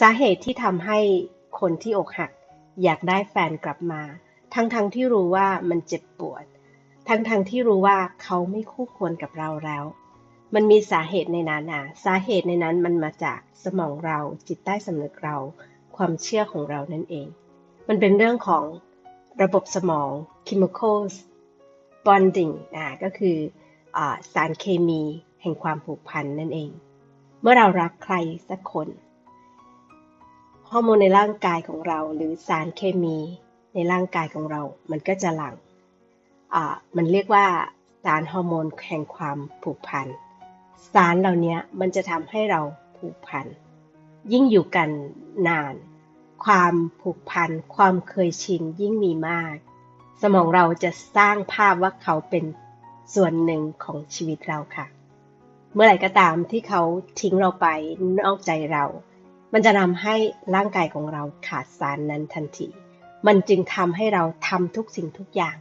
สาเหตุที่ทำให้คนที่อกหัก อยากได้แฟนกลับมา ทั้งๆทที่รู้ว่ามันเจ็บปวด ทั้งๆทที่รู้ว่าเขาไม่คู่ควรกับเราแล้ว มันมีสาเหตุในนั้นอะสาเหตุในนั้นมันมาจากสมองเราจิตใต้สำนึกเรา ความเชื่อของเรานั่นเอง มันเป็นเรื่องของระบบสมอง chemicals bonding อ่าก็คืออสารเคมีแห่งความผูกพันนั่นเอง เมื่อเรารักใครสักคน ฮอร์โมนในร่างกายของเรา หรือสารเคมีในร่างกายของเรา มันก็จะหลั่งอ่ามันเรียกว่าสารฮอร์โมนแห่งความผูกพัน สารเหล่านี้มันจะทำให้เราผูกพัน ยิ่งอยู่กันนาน ความผูกพัน ความเคยชินยิ่งมีมาก สมองเราจะสร้างภาพว่าเขาเป็นส่วนหนึ่งของชีวิตเราค่ะ เมื่อไหร่ก็ตามที่เขาทิ้งเราไปนอกใจเรา มันจะทำให้ร่างกายของเราขาดสารนั้นทันที มันจึงทำให้เราทำทุกสิ่งทุกอย่าง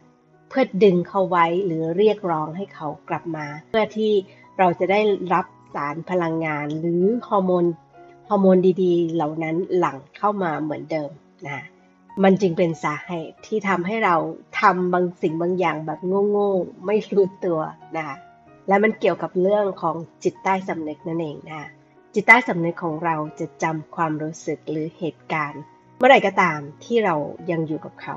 เพื่อดึงเขาไว้หรือเรียกร้องให้เขากลับมา เพื่อที่เราจะได้รับสารพลังงานหรือฮอร์โมนฮอร์โมนดีๆ เหล่านั้นหลั่งเข้ามาเหมือนเดิมนะมันจึงเป็นสาเหตุที่ทำให้เราทำบางสิ่งบางอย่างแบบโง่ๆไม่รู้ตัวนะคะและมันเกี่ยวกับเรื่องของจิตใต้สำนึกนั่นเองนะ จิตใต้สำนึกของเราจะจำความรู้สึกหรือเหตุการณ์ เมื่อไหร่ก็ตามที่เรายังอยู่กับเขา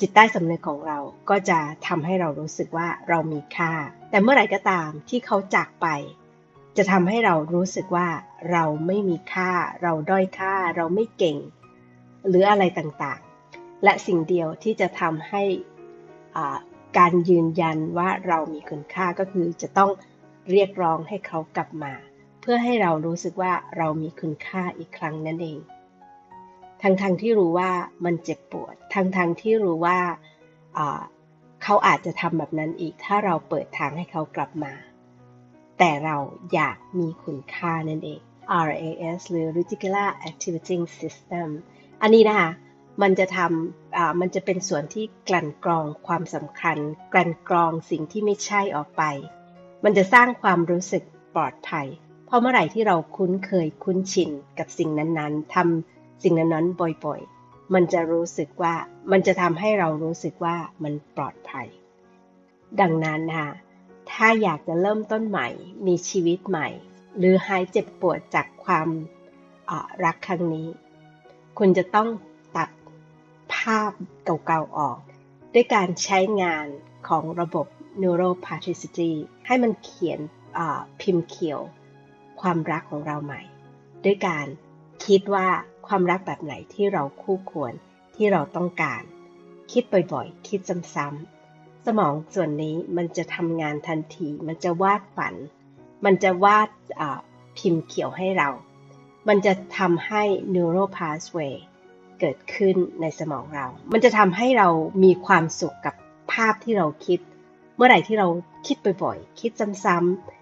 จิตใต้สำนึกของเราก็จะทำให้เรารู้สึกว่าเรามีค่า แต่เมื่อไหร่ก็ตามที่เขาจากไป จะทำให้เรารู้สึกว่าเราไม่มีค่า เราด้อยค่า เราไม่เก่ง หรืออะไรต่างๆ และสิ่งเดียวที่จะทำให้การยืนยันว่าเรามีคุณค่าก็คือจะต้องเรียกร้องให้เขากลับมา พื่อให้เรารู้สึกว่าเรามีคุณค่าอีกครั้งนั่นเอง ทั้งๆทที่รู้ว่ามันเจ็บปวด ทั้งๆทที่รู้ว่าเขาอาจจะทำแบบนั้นอีก ถ้าเราเปิดทางให้เขากลับมา แต่เราอยากมีคุณค่านั่นเอง RAS หรือ Reticular Activating System อันนี้นะคะ มันจะทำมันจะเป็นส่วนที่กลั่นกรองความสำคัญ กลั่นกรองสิ่งที่ไม่ใช่ออกไป มันจะสร้างความรู้สึกปลอดภัย พราะเมื่อไหร่ที่เราคุ้นเคยคุ้นชินกับสิ่งนั้นๆทำสิ่งนั้นๆบ่อยๆ มันจะรู้สึกว่ามันจะทำให้เรารู้สึกว่ามันปลอดภัย ดังนั้นนะคะถ้าอยากจะเริ่มต้นใหม่ มีชีวิตใหม่ หรือหายเจ็บปวดจากความรักครั้งนี้ คุณจะต้องตัดภาพเก่าๆออก ด้วยการใช้งานของระบบ neuroplasticity ให้มันเขียนพิมพ์เขียว ความรักของเราใหม่ ด้วยการคิดว่าความรักแบบไหนที่เราคู่ควรที่เราต้องการ คิดบ่อยๆ คิดซ้ำๆสมองส่วนนี้มันจะทำงานทันที มันจะวาดฝัน มันจะวาดพิมพ์เขียวให้เรา มันจะทำให้ neural pathway เกิดขึ้นในสมองเรา มันจะทำให้เรามีความสุขกับภาพที่เราคิด เมื่อไหร่ที่เราคิดบ่อยๆ คิดซ้ำๆ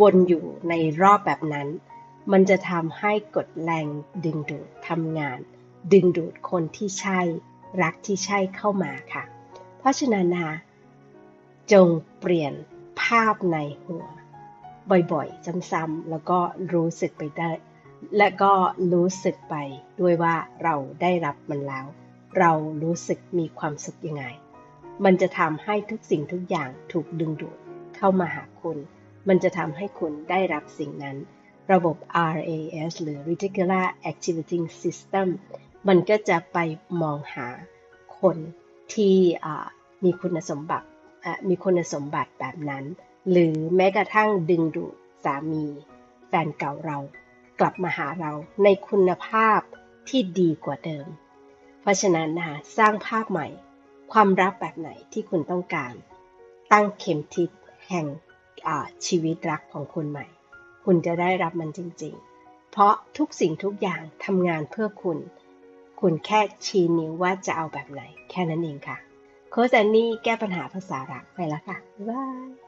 วนอยู่ในรอบแบบนั้น มันจะทำให้กดแรงดึงดูดทำงาน ดึงดูดคนที่ใช่ รักที่ใช่เข้ามาค่ะ เพราะฉะนั้นนะจงเปลี่ยนภาพในหัว บ่อยๆซ้ำๆแล้วก็รู้สึกไปได้ และก็รู้สึกไปด้วยว่าเราได้รับมันแล้ว เรารู้สึกมีความสุขยังไง มันจะทำให้ทุกสิ่งทุกอย่างถูกดึงดูดเข้ามาหาคุณ มันจะทำให้คุณได้รับสิ่งนั้น ระบบ RAS หรือ Reticular Activating System มันก็จะไปมองหาคนที่มีคุณสมบัติมีคุณสมบัติแบบนั้น หรือแม้กระทั่งดึงดูดสามีแฟนเก่าเรากลับมาหาเราในคุณภาพที่ดีกว่าเดิม เพราะฉะนั้นนะคะสร้างภาพใหม่ ความรักแบบไหนที่คุณต้องการ ตั้งเข็มทิศแห่ง ชีวิตรักของคุณใหม่ คุณจะได้รับมันจริง ๆ เพราะทุกสิ่งทุกอย่างทำงานเพื่อคุณ คุณแค่ชี้นิ้วว่าจะเอาแบบไหน แค่นั้นเองค่ะ โค้ชแอนนี่แก้ปัญหาภาษารักไปแล้วค่ะบ๊ายบาย